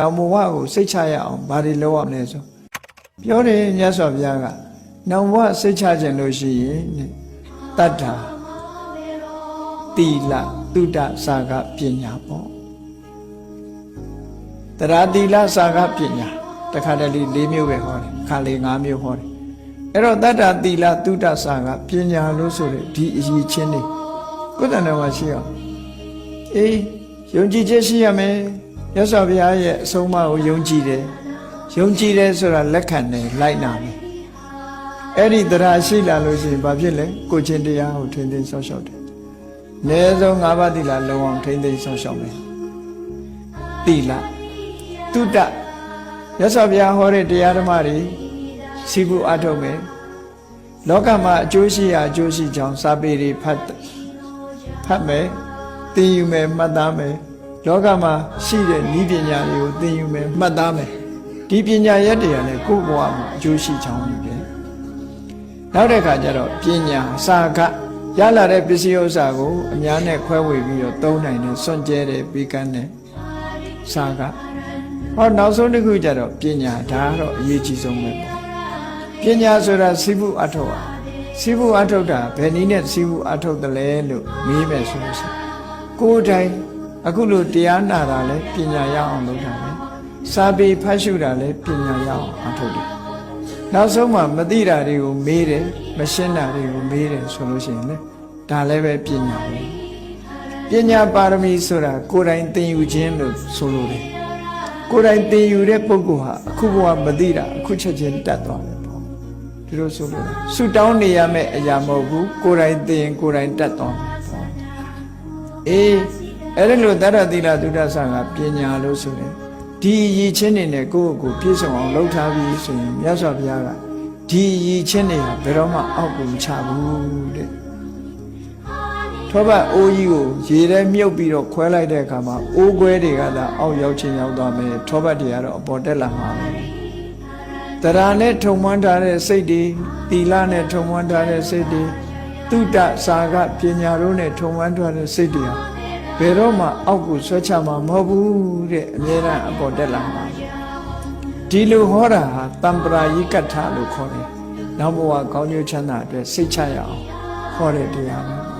နောက်ဘဝကိုစိတ်ချရအောင်ဘာတွေလုပ်ရမလဲဆိုပြောတယ်မြတ်စွာဘုရားကနောက်ဘဝစိတ်ချခြင်းလို့ရှိရင်တဲ့တတ္ထာတိလတုဒ္ဒစာကပညာပေါ့တရားတိလစာကပညာတခါတလေ၄မျိုးပဲဟောတယ်ခါလေ၅မျိုးဟောတယ်အဲ့တော့တတ္ထာတိလတုဒ္ဒစာကပညာလို့ဆိုတဲ့ဒီအရေးချင်းတွေကိုယ်တဏ္ဍာမှာရှိအောင်အေးယုံကြည်ချက်ရှိရမယ် ရသော်ဘုရားရဲ့အဆုံးအမကိုယုံကြည်တယ်ယုံကြည်တယ်ဆိုတာလက်ခံတယ်လိုက်နာမယ်အဲ့ဒီတရားရှိလာလို့ရှိရင်ဘာဖြစ်လဲကိုချင်းတရားကိုထိန်းသိမ်းဆောက်ရှောက်တယ်အနည်းဆုံး၅ပါးတိလာလုံးအောင်ထိန်းသိမ်းဆောက်ရှောက်မယ်တိလတုဒ္ဒရသော်ဘုရားဟောတဲ့တရားဓမ္မတွေစီဘူးအထုတ်မယ်လောကမှာအကျိုးရှိရာအကျိုးရှိကြောင်းစာပေတွေဖတ်ဖတ်မယ်သင်ယူမယ်မှတ်သားမယ် လောကမှာရှိတဲ့ဤပညာတွေကိုသင်ယူမယ်မှတ်သားမယ်ဒီပညာရက်တွေကလည်းကိုယ့်ဘဝမှာအကျိုးရှိချောင်းနေတယ်နောက်တဲ့ခါကျတော့ပညာစာကရလာတဲ့ပစ္စည်းဥစ္စာကိုအများနဲ့ခွဲဝေပြီးတော့သုံးနိုင်တယ်စွန့်ကြဲတယ်ပြီးကန်းတယ်စာကဟောနောက်ဆုံးတစ်ခုကျတော့ပညာဒါကတော့အရေးကြီးဆုံးပဲပေါ့ပညာဆိုတာစိဖို့အထောက်อ่ะစိဖို့အထောက်တာဘယ်နည်းနဲ့စိဖို့အထောက်တယ်လဲလို့မေးမယ်ဆိုလို့ရှိရင်ကိုယ်တိုင် အခုလိုတရားနာတာလဲပညာရအောင်လုပ်တာပဲစာပေဖတ်ရှုတာလဲပညာရအောင်အထောက်တယ်နောက်ဆုံးမှမသိတာတွေကိုမေးတယ်မရှင်းတာတွေကိုမေးတယ်ဆိုလို့ရှိရင်လေဒါလည်းပဲပညာပဲပညာပါရမီဆိုတာကိုယ်တိုင်သင်ယူခြင်းလို့ဆိုလိုတယ်ကိုယ်တိုင်သင်ယူတဲ့ပုဂ္ဂိုလ်ဟာအခုဘဝမသိတာအခုချက်ချင်းတတ်သွားတယ်ပေါ့ဒီလိုဆိုလို့ဆူတောင်းနေရမယ့်အရာမဟုတ်ဘူးကိုယ်တိုင်သင်ကိုယ်တိုင်တတ်သွားမယ်ပေါ့အေး အဲ့ဒါလို့တတ္တသီလသုဒ္ဓဆာကပညာလို့ဆိုတယ်ဒီရည်ချင်းနေနဲ့ကိုယ့်ကိုယ်ပြည့်စုံအောင်လုပ်ထားပြီးဆိုရင်မြတ်စွာဘုရားကဒီရည်ချင်းတွေဟာဘယ်တော့မှအောက်ကိုမချဘူးတဲ့ထောပတ်အိုးကြီးကိုရေထဲမြုပ်ပြီးတော့ခွဲလိုက်တဲ့အခါမှာအိုးခွဲတွေကသာအောက်ရောက်ချင်းရောက်သွားမယ်ထောပတ်တွေကတော့အပေါ်တက်လာမှာပဲတရားနဲ့ထုံမွမ်းထားတဲ့စိတ်တွေသီလနဲ့ထုံမွမ်းထားတဲ့စိတ်တွေတုဒ္ဒစာကပညာတို့နဲ့ထုံမွမ်းထားတဲ့စိတ်တွေဟာ ဘယ်တော့မှအောက်ကိုဆွဲချမှာမဟုတ်ဘူးတဲ့အမြဲတမ်းအပေါ်တက်လာမှာဒီလိုဟောတာဟာတံပရာယိကထလို့ခေါ်တယ်နောက်ဘဝကောင်းကျိုးချမ်းသာအတွက်စိတ်ချရအောင်ဟောတဲ့တရားပဲ